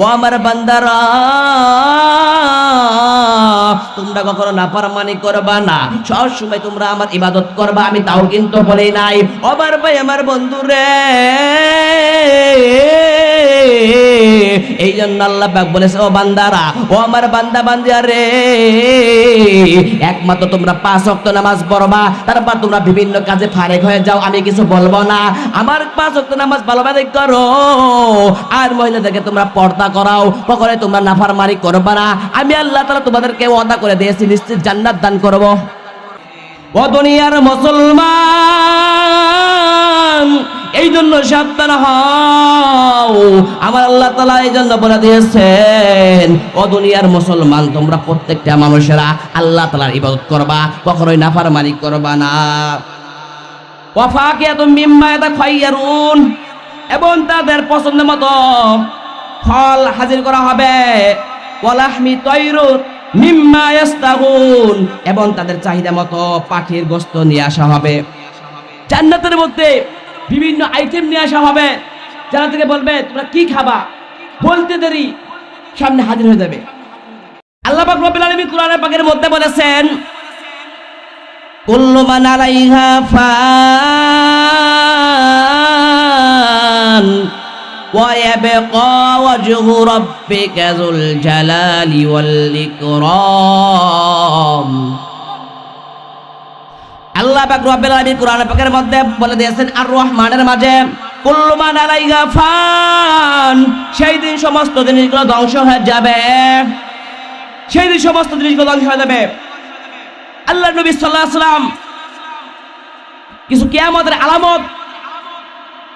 ও আমার বান্দারা, তোমরা কখনো নাফারমানি করবা না। সব সময় তোমরা আমার ইবাদত করবা, আমি তাও কিন্তু বলি নাই। আমার ভাই, আমার বন্ধু রে এই জন্য আল্লাহ পাক বলেছে, ও বান্দারা, ও আমার বান্দা বান্দিয়া রে, একমাত্র তোমরা পাঁচ ওয়াক্ত নামাজ পড়বা, তারপর তোমরা বিভিন্ন কাজে ফারেক হয়ে যাও, আমি কিছু বলব না। আমার পাঁচ ওয়াক্ত নামাজ ভালোভাবে করো, আর মহিলাদেরকে তোমরা পর্দা করাও কখনো তোমরা নাফারমারি করবা না। আমি আল্লাহ তাআলা তোমাদেরকে ওয়াদা করে দিয়েছি, নিশ্চিত জান্নাত দান করব। ও দুনিয়ার মুসলমান এই জন্য সাবধান হও। আমার আল্লাহ তালা এই জন্য বলে দিয়েছেন, ও দুনিয়ার মুসলমান, তোমরা প্রত্যেকটা মানুষেরা আল্লাহ তালার ইবাদত করবা, কখনোই নাফারমানি করবা না। এবং তাদের পছন্দ মতো ফল হাজির করা হবে। এবং তাদের চাহিদা মতো পাখির গোস্ত নিয়ে আসা হবে। জান্নাতের মধ্যে বিভিন্ন আইটেম নিয়ে আসা হবে। যারা থেকে বলবে, তোমরা কি খাবা? বলতে দেরি, সামনে হাজির হয়ে যাবে। আল্লাহ পাক রব্বুল আলামিন কোরআনের পাকের মধ্যে বলেছেন কুল্লু মান আলাইহা ফান ওয়া ইয়াবকা ওয়াজহু রাব্বিকা যুল জালালি আল্লাহ পাক রব্বুল আলামিন কোরআন পাকের মধ্যে বলে দিয়েছেন আর রহমানের মাঝে কুল্লু মান আলাইহা ফান সেই দিন সমস্ত জিনিসগুলো ধ্বংস হয়ে যাবে। সেই দিন সমস্ত জিনিসগুলো ধ্বংস হয়ে যাবে। আল্লাহ নবী সাল্লাল্লাহু আলাইহি সাল্লাম কিছু কিয়ামতের আলামত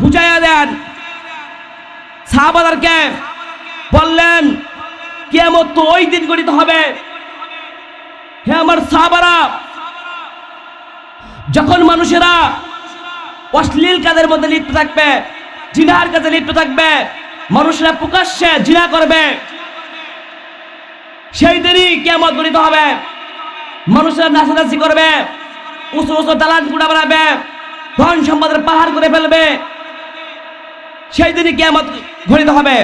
বুঝাইয়া দেন। সাহাবাদেরকে বললেন, কিয়ামত তো ওই দিন গঠিত হবে। হে আমার সাহাবারা যখন মানুষেরা অশ্লীল কাজের মধ্যে লিপ্ত থাকবে, জিনার কাজে লিপ্ত থাকবে, মানুষেরা প্রকাশ্যে জিনা করবে, সেই দিনই কেমন গঠিত হবে। মানুষেরা নাচানাচি করবে, উঁচু উঁচু দালান কুড়া বানাবে, ধন সম্পদের পাহাড় করে ফেলবে, সেই দিনই কেমন ঘটিত হবে।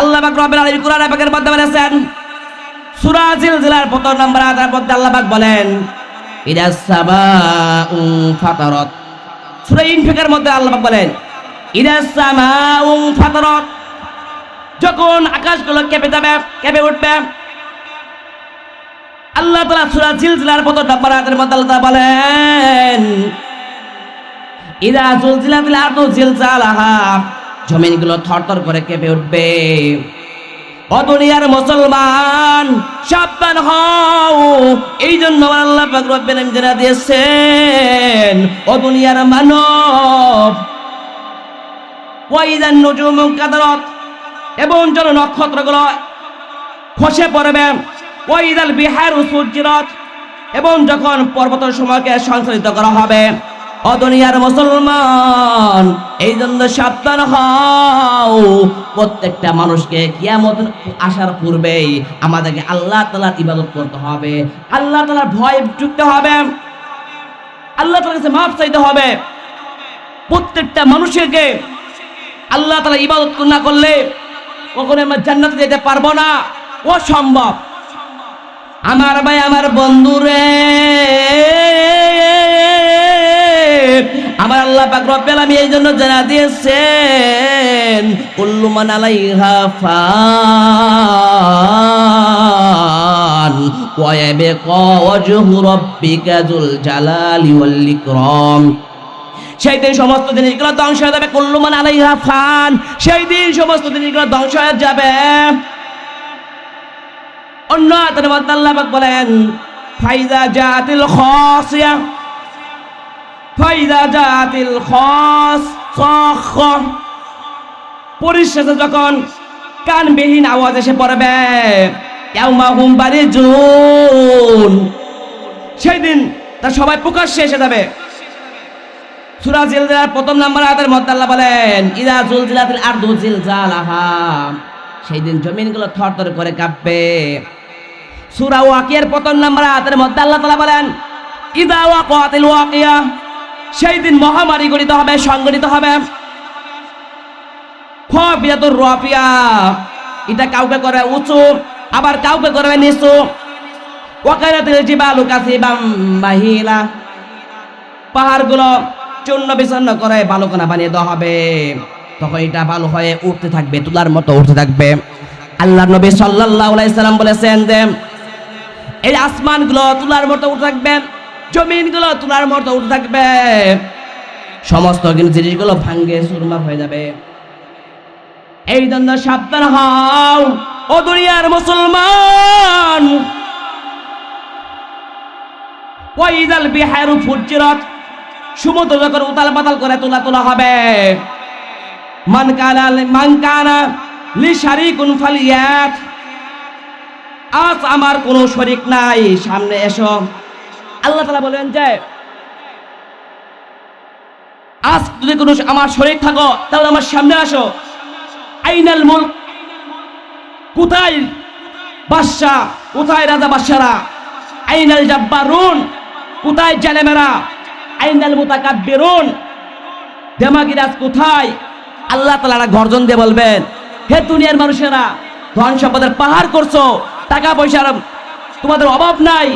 আল্লাহ রব্বুল আলামিন কোরআন পাকের মধ্যে বলেছেন, সূরা জিলজিলার 15 নম্বর আয়াতের মধ্যে আল্লাহ বলেন ইদা সামাউ ফাতারাত। আল্লাহ কেঁপে যাবে, কেঁপে উঠবে, আল্লাহ তাআলা সূরা জিলজিলার 15 নম্বর মধ্যে আল্লাহ বলেন, ইদা জমিনগুলো থরথর করে কেঁপে উঠবে। ও দুনিয়ার মুসলমান, সাবধান হও। এই জন্য আল্লাহ পাক রব্বুল আলামিন জানা দিয়েছেন ও দুনিয়ার মানব ওয়াইদান নুজুমু কাদারাত এবং যখন নক্ষত্রগুলো খসে পড়বে। ওয়াইদাল বিহারু সুজিরাত এবং যখন পর্বতের সময়কে সংশোধিত করা হবে ও দুনিয়ার মুসলমান এই জন্য সাবধান হও। প্রত্যেকটা মানুষকে কিয়ামত আসার পূর্বেই আমাদেরকে আল্লাহ তালার ইবাদত করতে হবে। আল্লাহ তালার ভয় চুকতে হবে। আল্লাহ তালার কাছে মাফ চাইতে হবে। প্রত্যেকটা মানুষকে আল্লাহ তালা ইবাদত না করলে কখনো আমরা জান্নাতে যেতে পারব না। অসম্ভব। আমার ভাই, আমার বন্ধু আমার আল্লাহ পাক রব্বুল আলামিন এই জন্য জানা দিয়েছেন, কুল্লু মান আলাইহা ফান ওয়া ইয়াবকা ওয়াজহু রাব্বিকা যুল জালালি ওয়াল ইকরাম। সেই দিন সমস্ত জিনিসগুলো ধ্বংস হয়ে যাবে, কুল্লু মান আলাইহা ফান। সেই দিন সমস্ত জিনিসগুলো ধ্বংস হয়ে যাবে। অন্য মধ্যে আল্লাহ পাক বলেন ফাইদা জাতিল খাসিয়া। পরিশেষে যখন কানবিহীন আওয়াজ এসে পড়বে সেই দিন তা সবাই প্রকাশ্যে এসে যাবে। সূরা জিলজিলার প্রথম নাম্বার আয়াতের মধ্যে আল্লাহ বলেন, ইদা জুলজিলাতিল আরদু জিলজালাহা। সেই দিন জমিনগুলো থরথর করে কাঁপবে। সূরা ওয়াকিয়ার প্রথম নাম্বার আয়াতের মধ্যে আল্লাহ তাআলা বলেন, ইদা ওয়াকাতিল ওয়াকিয়া। সেই দিন মহামারী গঠিত হবে, সংগঠিত হবে। এটা কাউকে করে উঁচু, আবার কাউকে করে নিচু। জিবালু পাহাড়গুলো চূর্ণ বিচন্ন করে বানিয়ে হবে। তখন এটা বালু হয়ে উঠতে থাকবে, তুলার মতো উঠতে থাকবে। আল্লাহ নবী বলেছেন তুলার মতো উঠতে থাকবে। জমিনগুলো তুলার মতো উঠতে থাকবে। সমস্ত কিন্তু জিনিসগুলো ভাঙ্গে সুরমা হয়ে যাবে। এই জন্য সাবধান হও, ও দুনিয়ার মুসলমান। বিহারু সমুদ্র যখন উতাল পাতাল করে তোলা তোলা হবে। মান কানা মান কানা লি শারিকুন ফালিয়াত। আজ আমার কোনো শরিক নাই, সামনে এসো। আল্লাহ তালা বলেন যে, আজ যদি কোনো আমার শরীর থাকো, তাহলে আমার সামনে আসো। আইনাল মুলক, কোথায় বাদশাহ কোথায় রাজা বাদশারা? আইনাল জাব্বারুন, কোথায় জালেমেরা? আইনাল মুতাকাব্বিরুন দেমাগিরাজ কোথায়? আল্লাহ তাআলা গর্জন দিয়ে বলবেন, হে দুনিয়ার মানুষেরা, ধন সম্পদের পাহাড় করছ, টাকা পয়সার তোমাদের অভাব নাই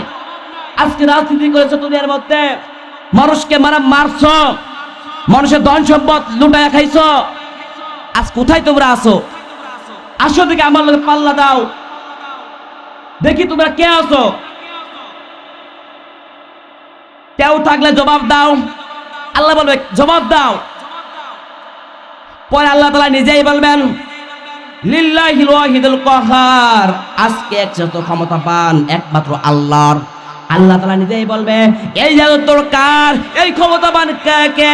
আজকে রাজনীতি করেছ দুনিয়ার মধ্যে। মানুষকে মারা মারছো। মানুষের ধন সম্পদ লুটায় খাইছো। আজ কোথায় তোমরা আসো আসো দেখে আমার লোক পাল্লা দাও। দেখি তোমরা কে আসো কেউ থাকলে জবাব দাও। আল্লাহ বলবে, জবাব দাও। পরে আল্লাহ তালা নিজেই বলবেন, লিল্লাহিল ওয়াহিদুল আজকে একশত ক্ষমতা পান, একমাত্র আল্লাহর। আল্লাহ তালা নিজেই বলবে, এই জাদু তোর কার এই ক্ষমতা পান কে?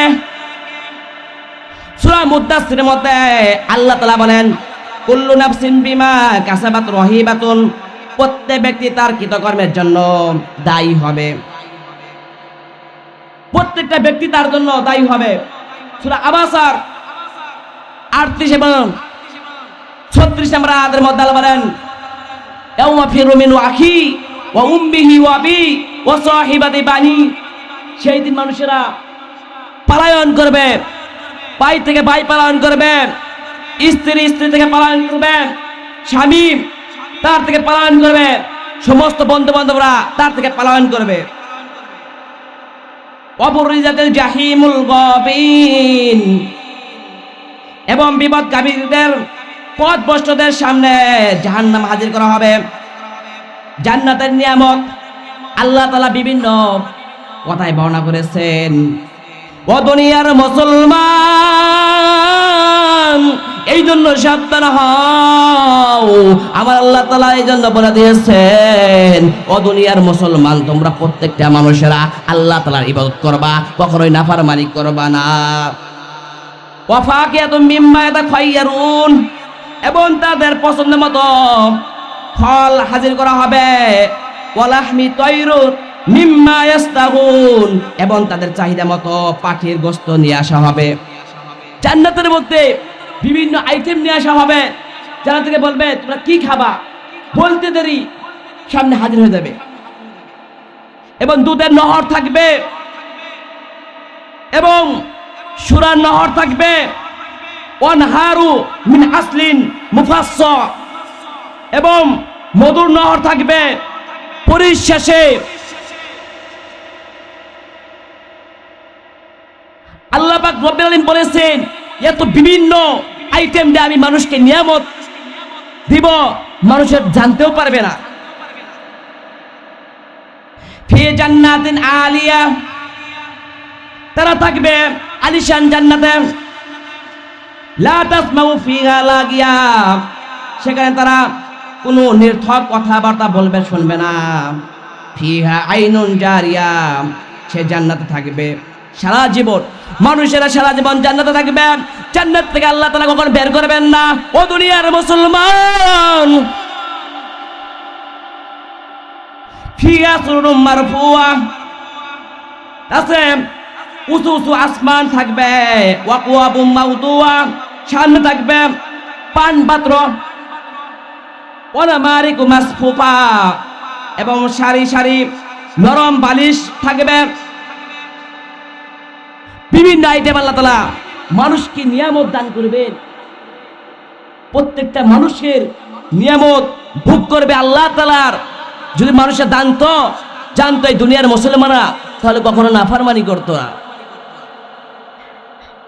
সূরা মুদ্দাসিরের মধ্যে আল্লাহ তাআলা বলেন, কুল্লু নাফসিন বিমা কাসাবাত রহিবাতুন। প্রত্যেক ব্যক্তি তার কৃতকর্মের জন্য দায়ী হবে। প্রত্যেকটা ব্যক্তি তার জন্য দায়ী হবে। সূরা আবাসার আটত্রিশ এবং ছত্রিশ নম্বর আয়াতের মধ্যে বলেন, ইয়াউমা ফিরু মিনু আখি। ওয়া উম্মিহি ওয়া বানি। সেই দিন মানুষেরা পলায়ন করবে ভাই থেকে ভাই পালন করবে, স্ত্রী স্ত্রী থেকে পালন করবে, স্বামী তার থেকে পালন করবে, সমস্ত বন্ধু বান্ধবরা তার থেকে পালন করবে। অপরিজাতের জাহিমুল গবিন এবং বিপদগামীদের পথ বস্ত্রদের সামনে জাহান্নাম হাজির করা হবে। জান্নাতের নিয়ামত। আল্লাহ তালা বিভিন্ন কথায় বর্ণনা করেছেন। ও দুনিয়ার মুসলমান এই জন্য সাবধান হও। আমার আল্লাহ তালা এই জন্য বলে দিয়েছেন, ও দুনিয়ার মুসলমান, তোমরা প্রত্যেকটা মানুষেরা আল্লাহ তালার ইবাদত করবা, কখনোই নাফারমানি করবা না। ওয়াফাকিয়াতুম মিম্মা ইয়াতাখায়্যারুন এবং তাদের পছন্দ মতো ফল হাজির করা হবে। এবং তাদের চাহিদা মতো পাখির গোস্ত নিয়ে আসা হবে। জান্নাতের মধ্যে বিভিন্ন আইটেম নিয়ে আসা হবে। যারা থেকে বলবে, তোমরা কি খাবা? বলতে দেরি, সামনে হাজির হয়ে যাবে। এবং দুধের নহর থাকবে। এবং সুরার নহর থাকবে। অনহারু মিন আসলিন মুফাস এবং মধুর নহর থাকবে। পরিশেষে আল্লাহ পাক রব্বুল আলামিন বলেছেন, এত বিভিন্ন আইটেম দিয়ে আমি মানুষকে নিয়ামত দিব, মানুষের জানতেও পারবে না। ফি জান্নাতিন আলিয়া, তারা থাকবে আলিশান জান্নাতে। লা তাসমাউ ফিহা লাগিয়া, সেখানে তারা কোনো নির্থক কথাবার্তা বলবে, শুনবে না। ফিহা আইনুন জারিয়া, সে জান্নাতে থাকবে। সারা জীবন, মানুষেরা সারা জীবন জান্নাতে থাকবে। জান্নাত থেকে আল্লাহ তাআলা কখন বের করবেন না। ও দুনিয়ার মুসলমান! আছে, উঁচু উঁচু আসমান থাকবে। ওয়াকুয়াবুম মাউদুয়া। সামনে থাকবে পান পাত্র। ওনামারিকু মাসফুফা এবং সারি সারি নরম বালিশ থাকবে। বিভিন্ন আইটেম আল্লাহ তালা মানুষকে নিয়ামত দান করবেন। প্রত্যেকটা মানুষের নিয়ামত ভোগ করবে আল্লাহ তালার যদি মানুষের জানতো জানতো এই দুনিয়ার মুসলমানরা, তাহলে কখনো নাফারমানি করতো না।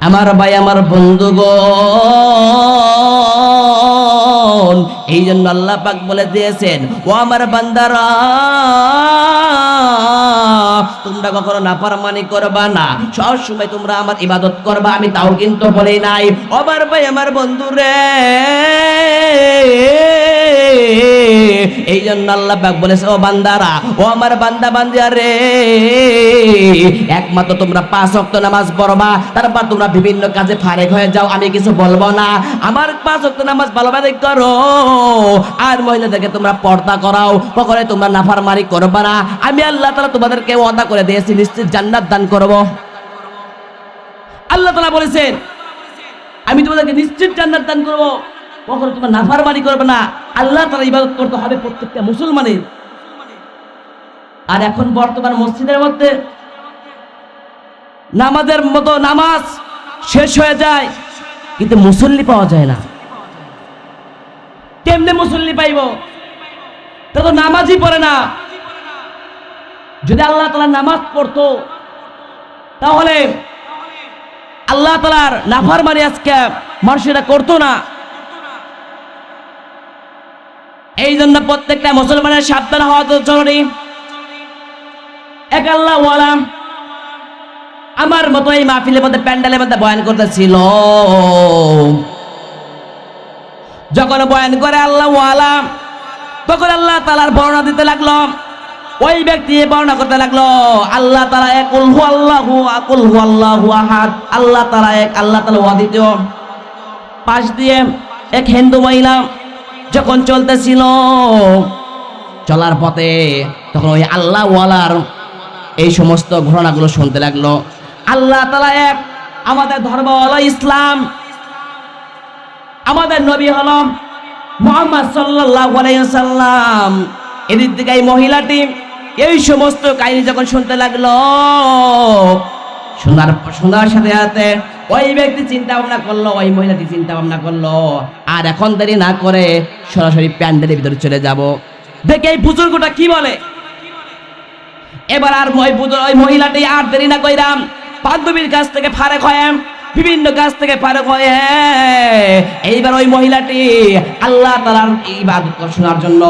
আমার ভাই, আমার বন্ধুগণ এই জন্য আল্লাহ পাক বলে দিয়েছেন, ও আমার বান্দারা, তোমরা কখনো নাফারমানি করবা না। সব সময় তোমরা আমার ইবাদত করবা, আমি তাও কিন্তু বলি নাই। আমার ভাই, আমার বন্ধু রে জন্য আল্লাহ পাক বলেছে, ও বান্দারা, ও আমার বান্দা বান্দিয়া রে, একমাত্র তোমরা পাঁচ ওয়াক্ত নামাজ পড়বা, তারপর তোমরা বিভিন্ন কাজে ফারেক হয়ে যাও, আমি কিছু বলব না। আমার পাঁচ ওয়াক্ত নামাজ ভালোভাবে করো, আর মহিলাদেরকে তোমরা পর্দা করাও কখনো তোমরা নাফারমানি করবা না। আমি আল্লাহ তাআলা তোমাদেরকে ওয়াদা করে দিয়েছি, নিশ্চিত জান্নাত দান করব। আল্লাহ তাআলা বলেছেন, আমি তোমাদেরকে নিশ্চিত জান্নাত দান করব। কখনো তোমরা নাফারমানি করবে না। আল্লাহ তাআলা ইবাদত করতে হবে প্রত্যেকটা মুসলমানের। আর এখন বর্তমান মসজিদের মধ্যে নামাজের মতো নামাজ শেষ হয়ে যায়, কিন্তু মুসল্লি পাওয়া যায় না। কেমনে মুসল্লি পাইব? তা তো নামাজই পড়ে না। যদি আল্লাহ তালা নামাজ পড়তো, তাহলে আল্লাহ তালার নাফার মারি আজকে মানুষ এটা করতো না। এই জন্য প্রত্যেকটা মুসলমানের সাবধান হওয়া তো জরুরি। এক আল্লাহ আমার মতো এই মাহফিলের মধ্যে প্যান্ডেলের মধ্যে বয়ান করতেছিল। যখন বয়ান করে আল্লাহ ওয়ালা, তখন আল্লাহ তালার বর্ণনা দিতে লাগল। ওই ব্যক্তি বর্ণনা করতে লাগল, আল্লাহ তালা এক উলহু আল্লাহু আকুল হু আল্লাহু আহাদ। আল্লাহ তালা এক, আল্লাহ তালা অদ্বিতীয়। পাশ দিয়ে এক হিন্দু মহিলা যখন চলতেছিল, চলার পথে তখন ওই আল্লাহ ওয়ালার এই সমস্ত ঘটনাগুলো শুনতে লাগল। আল্লাহ তালা এক আমাদের ধর্ম হলো ইসলাম, আমাদের নবী হল মোহাম্মদ সাল্লাম এদিক থেকে এই মহিলাটি এই সমস্ত কাহিনী যখন শুনতে লাগল, শোনার শোনার সাথে সাথে ওই ব্যক্তি চিন্তা ভাবনা করল, ওই মহিলাটি চিন্তা ভাবনা করল, আর এখন দেরি না করে সরাসরি প্যান্ডেলের ভিতরে চলে যাব। দেখে এই বুজুর্গটা কি বলে? এবার আর ওই বুজুর্গ ওই মহিলাটি আর দেরি না কইরাম, বান্ধবীর কাছ থেকে ফারেক হয়, বিভিন্ন কাছ থেকে ফারেক হয়ে। এইবার ওই মহিলাটি আল্লাহ তালার ইবাদত শোনার জন্য,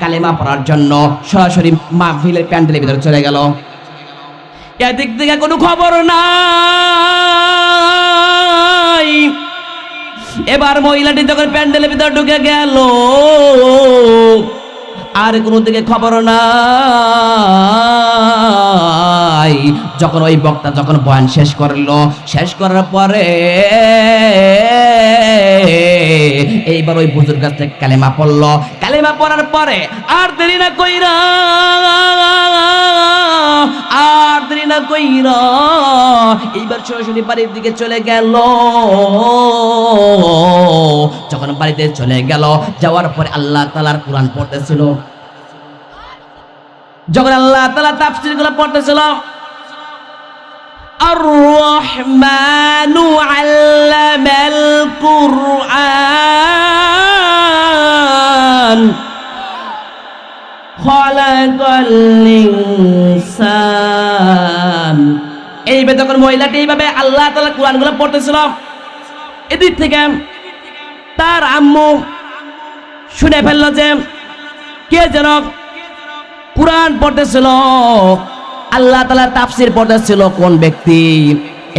কালেমা পড়ার জন্য সরাসরি মাহফিলের প্যান্ডেলের ভিতরে চলে গেল। এদিক থেকে কোনো খবর নাই। এবার মহিলাটি যখন প্যান্ডেলের ভিতরে ঢুকে গেল, আর কোনো দিকে খবর নাই। যখন ওই বক্তা যখন বয়ান শেষ করল, শেষ করার পরে এইবার ওই বুজুর কাছ থেকে কালেমা পড়লো কালেমা পড়ার পরে আর দেরি না কইরা আর দেরি না কইরা এইবার সরাসরি বাড়ির দিকে চলে গেল যখন বাড়িতে চলে গেল যাওয়ার পরে আল্লাহ তালার কোরআন পড়তেছিল যখন আল্লাহ তালা তাফসির গুলো পড়তেছিল الرحمن علم القرآن মহিলাটি এইভাবে আল্লাহ পড়তেছিল, এদিক থেকে তার আম্মু শুনে ফেলল যে, কে যেন কোরআন পড়তেছিল, আল্লাহ তালা তাফসির পড়তেছিল কোন ব্যক্তি?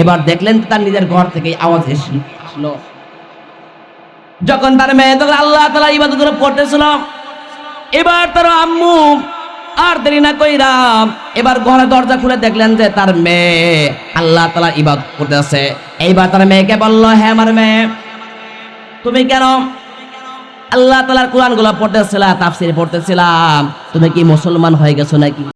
এবার দেখলেন তার নিজের ঘর থেকে আওয়াজ আসলো। যখন তার মেয়ে তখন আল্লাহ তালা ইবাদত করে পড়তেছিল, এবার তার আম্মু আর দেরি না কইরাম। এবার ঘরে দরজা খুলে দেখলেন যে তার মেয়ে আল্লাহ তালা ইবাদত করতেছে এইবার তার মেয়েকে বলল হ্যাঁ আমার মেয়ে, তুমি কেন আল্লাহ তালার কোরআনগুলা পড়তেছিলা, তাফসির পড়তেছিলাম তুমি কি মুসলমান হয়ে গেছো নাকি?